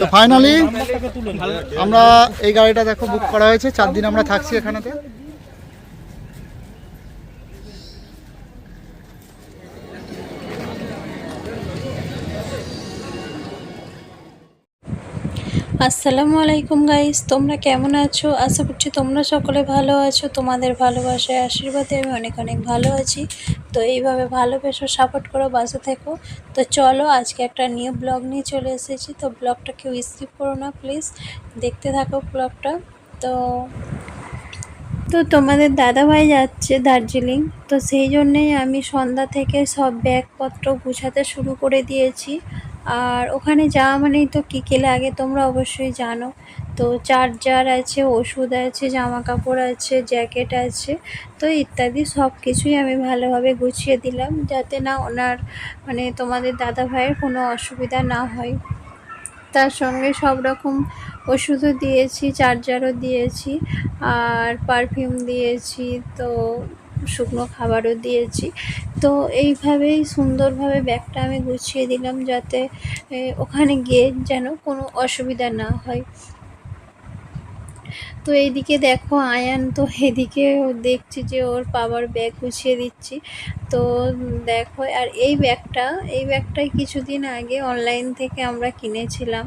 তো ফাইনালি আমরা এই গাড়িটা দেখো বুক করা হয়েছে। চার দিন আমরা থাকছি এখানেতে। আসসালামু আলাইকুম গাইস তোমরা কেমন আছো? আশা করছি তোমরা সকলে ভালো আছো। তোমাদের ভালোবাসায়, আশীর্বাদে আমি অনেক অনেক ভালো আছি। তো এইভাবে ভালোবেসো সাপোর্ট করো, বাসে থেকো। তো চলো, আজকে একটা নিউ ব্লগ নিয়ে চলে এসেছি। তো ব্লগটা কেউ স্কিপ করো না প্লিজ দেখতে থাকো ব্লগটা তো তো তোমাদের দাদাভাই যাচ্ছে দার্জিলিং। তো সেই জন্যেই আমি সন্ধ্যা থেকে সব ব্যাগপত্র গুছাতে শুরু করে দিয়েছি। আর ওখানে যাওয়া মানেই তো কী কী লাগে তোমরা অবশ্যই জানো। তো চার্জার আছে, ওষুধ আছে জামা কাপড় আছে, জ্যাকেট আছে, তো ইত্যাদি সব কিছুই আমি ভালোভাবে গুছিয়ে দিলাম যাতে না ওনার মানে তোমাদের দাদা ভাইয়ের কোনো অসুবিধা না হয়। তার সঙ্গে সব রকম ওষুধও দিয়েছি, চার্জারও দিয়েছি, আর পারফিউম দিয়েছি, তো শুকনো খাবারও দিয়েছি। তো এইভাবেই সুন্দরভাবে ব্যাগটা আমি গুছিয়ে দিলাম যাতে ওখানে গিয়ে যেন কোনো অসুবিধা না হয়। তো এইদিকে দেখো আয়ান তো এদিকে দেখছি যে ওর বাবার ব্যাগ গুছিয়ে দিচ্ছি। তো দেখো, আর এই ব্যাগটা, এই ব্যাগটাই কিছুদিন আগে অনলাইন থেকে আমরা কিনেছিলাম।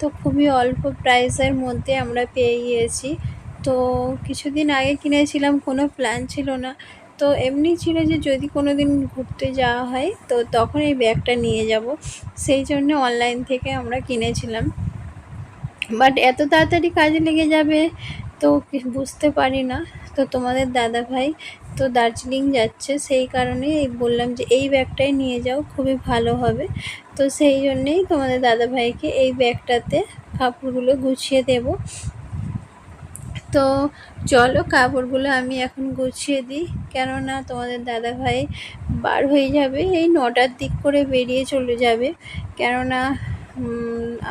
তো খুবই অল্প প্রাইসের মধ্যে আমরা পেয়ে গিয়েছি। তো কিছুদিন আগে কিনেছিলাম, কোনো প্ল্যান ছিল না। তো এমনি ছিল যে যদি কোনো দিন ঘুরতে যাওয়া হয়, তো তখন এই ব্যাগটা নিয়ে যাব। সেই জন্য অনলাইন থেকে আমরা কিনেছিলাম। বাট এত তাড়াতাড়ি কাজে লেগে যাবে, তো বুঝতে পারি না। তো তোমাদের দাদা ভাই তো দার্জিলিং যাচ্ছে, সেই কারণে বললাম যে এই ব্যাগটাই নিয়ে যাও, খুবই ভালো হবে। তো সেই জন্যেই তোমাদের দাদা ভাইকে এই ব্যাগটাতে কাপড়গুলো গুছিয়ে দেব। তো চলো কাপড়গুলো আমি এখন গুছিয়ে দিই। কেননা তোমাদের দাদা ভাই বার হয়ে যাবে, এই নটার দিক করে বেরিয়ে চলে যাবে। কেননা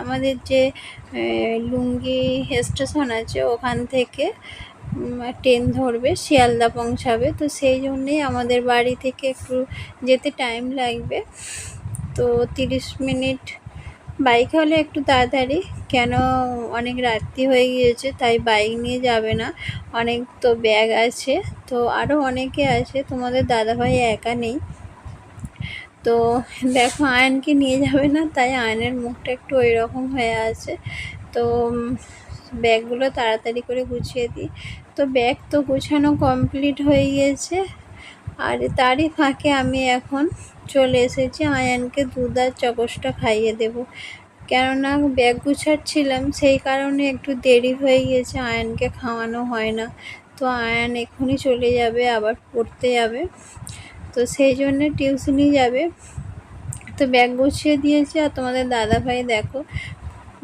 আমাদের যে লুঙ্গি স্টেশন আছে ওখান থেকে ট্রেন ধরবে, শিয়ালদা পৌঁছাবে। তো সেই জন্যেই আমাদের বাড়ি থেকে একটু যেতে টাইম লাগবে। তো তিরিশ মিনিট বাইক হলে একটু তাড়াতাড়ি, কেন অনেক রাত্রি হয়ে গিয়েছে, তাই বাইক নিয়ে যাবে না। অনেক তো ব্যাগ আছে, তো আরও অনেকে আছে, তোমাদের দাদাভাই একা নেই। তো দেখো, আয়নকে নিয়ে যাবে না, তাই আয়নের মুখটা একটু ওই রকম হয়ে আছে। তো ব্যাগগুলো তাড়াতাড়ি করে গুছিয়ে দিই। তো ব্যাগ তো গুছানো কমপ্লিট হয়ে গিয়েছে। আর তারই ফাঁকে আমি এখন চলে এসেছি আয়ানকে দুধ আর চকসটা খাইয়ে দেব। কেননা ব্যাগ গুছাচ্ছিলাম, সেই কারণে একটু দেরি হয়ে গিয়েছে, আয়ানকে খাওয়ানো হয় না। তো আয়ান এক্ষুনি চলে যাবে, আবার পড়তে যাবে। তো সেই জন্যে টিউশনি যাবে। তো ব্যাগ গুছিয়ে দিয়েছে, আর তোমাদের দাদা ভাই দেখো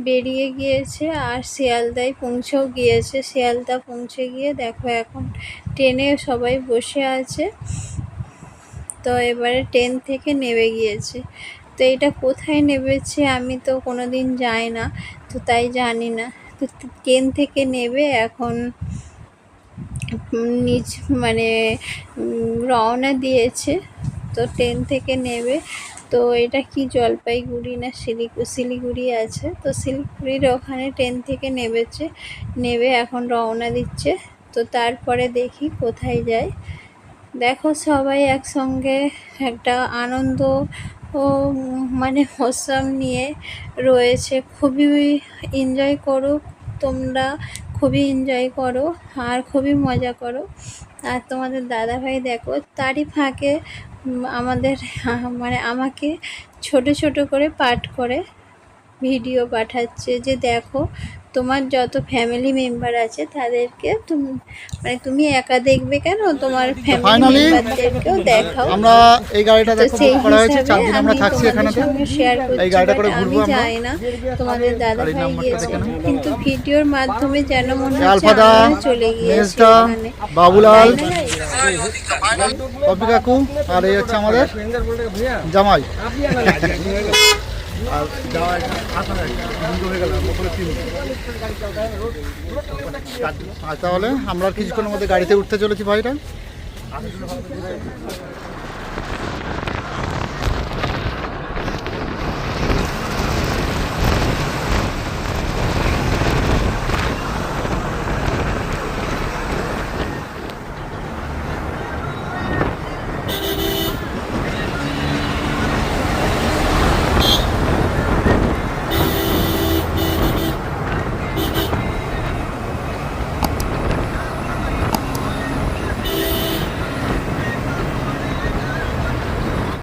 বেরিয়ে গিয়েছে আর শিয়ালদায় পৌঁছেও গিয়েছে। শিয়ালদা পৌঁছে গিয়ে দেখো এখন ট্রেনে সবাই বসে আছে। তো এবারে ট্রেন থেকে নেমে গিয়েছে। তো এটা কোথায় নেমেছে আমি তো কোনো দিন যাই না, তো তাই জানি না। তো ট্রেন থেকে নেবে এখন নিজ মানে রওনা দিয়েছে। তো ট্রেন থেকে নেবে তো এটা কি জলপাইগুড়ি না শিলিগু, শিলিগুড়ি আছে? তো শিলিগুড়ির ওখানে ট্রেন থেকে নেবেছে নেবে এখন রওনা দিচ্ছে। তো তারপরে দেখি কোথায় যায়। দেখো সবাই একসঙ্গে একটা আনন্দ ও মানে মৌসুম নিয়ে রয়েছে। খুবই এনজয় করো তোমরা, খুবই এনজয় করো আর খুবই মজা করো। আর তোমাদের দাদাভাই দেখো তারই ফাঁকে আমাদের মানে আমাকে ছোট ছোট করে পাঠ করে ভিডিও পাঠাচ্ছে যে দেখো তোমার যত ফ্যামিলি মেম্বার আছে তাদেরকে তুমি মানে তুমি একা দেখবে কেন তোমার ফ্যামিলি মেম্বারদেরকেও দেখাও আমরা এই গাড়িটা দেখো করা হয়েছে চার হিসাবে দিন আমরা আমি থাকছি সঙ্গে শেয়ার করছি এই গাড়িটা করে ঘুরবো আমি আমরা। যাই না তোমাদের দাদা ভাই গিয়েছে কিন্তু ভিডিওর মাধ্যমে যেন মনে হচ্ছে চলে গিয়েছি ওখানে বাবুলাল? কপি কাকু আর এই হচ্ছে আমাদের জামাই। তাহলে আমরা কিছুক্ষণের মধ্যে গাড়িতে উঠতে চলেছি ভাইরা।